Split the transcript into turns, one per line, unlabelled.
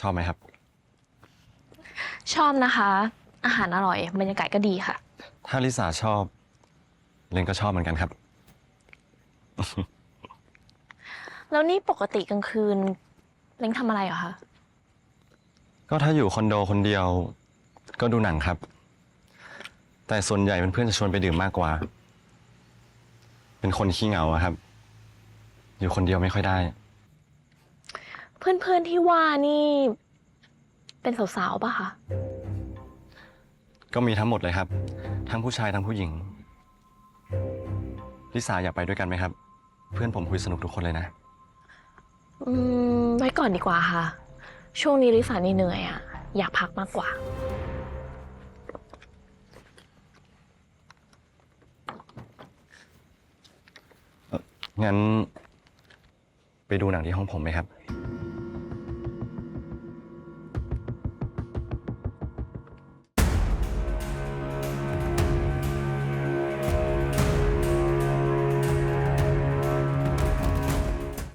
ชอบไหมครับ
ชอบนะคะ อาหารอร่อย บรรยากาศก็ดีค่ะ
ถ้าลิสาชอบเลนก็ชอบเหมือนกันครับ
แล้วนี่ปกติกลางคืนเล้งทำอะไรเหรอคะ
ก็ถ้าอยู่คอนโดคนเดียว ก็ดูหนังครับ แต่ส่วนใหญ่เป็นเพื่อนจะชวนไปดื่มมากกว่า เป็นคนขี้เหงาอะครับ อยู่คนเดียวไม่ค่อยได้
เพื่อนๆที่ว่านี่ เป็นสาวๆป่ะคะ
ก็มีทั้งหมดเลยครับ ทั้งผู้ชายทั้งผู้หญิง ลิสาอยากไปด้วยกันไหมครับ เพื่อนผมคุยสนุกทุกคนเลยนะ
อืม ไว้ก่อนดีกว่าค่ะ ช่วงนี้ลิสานี่เหนื่อยอะอยากพักมากกว่า
งั้น ไปดูหนังที่ห้องผมไหมครับ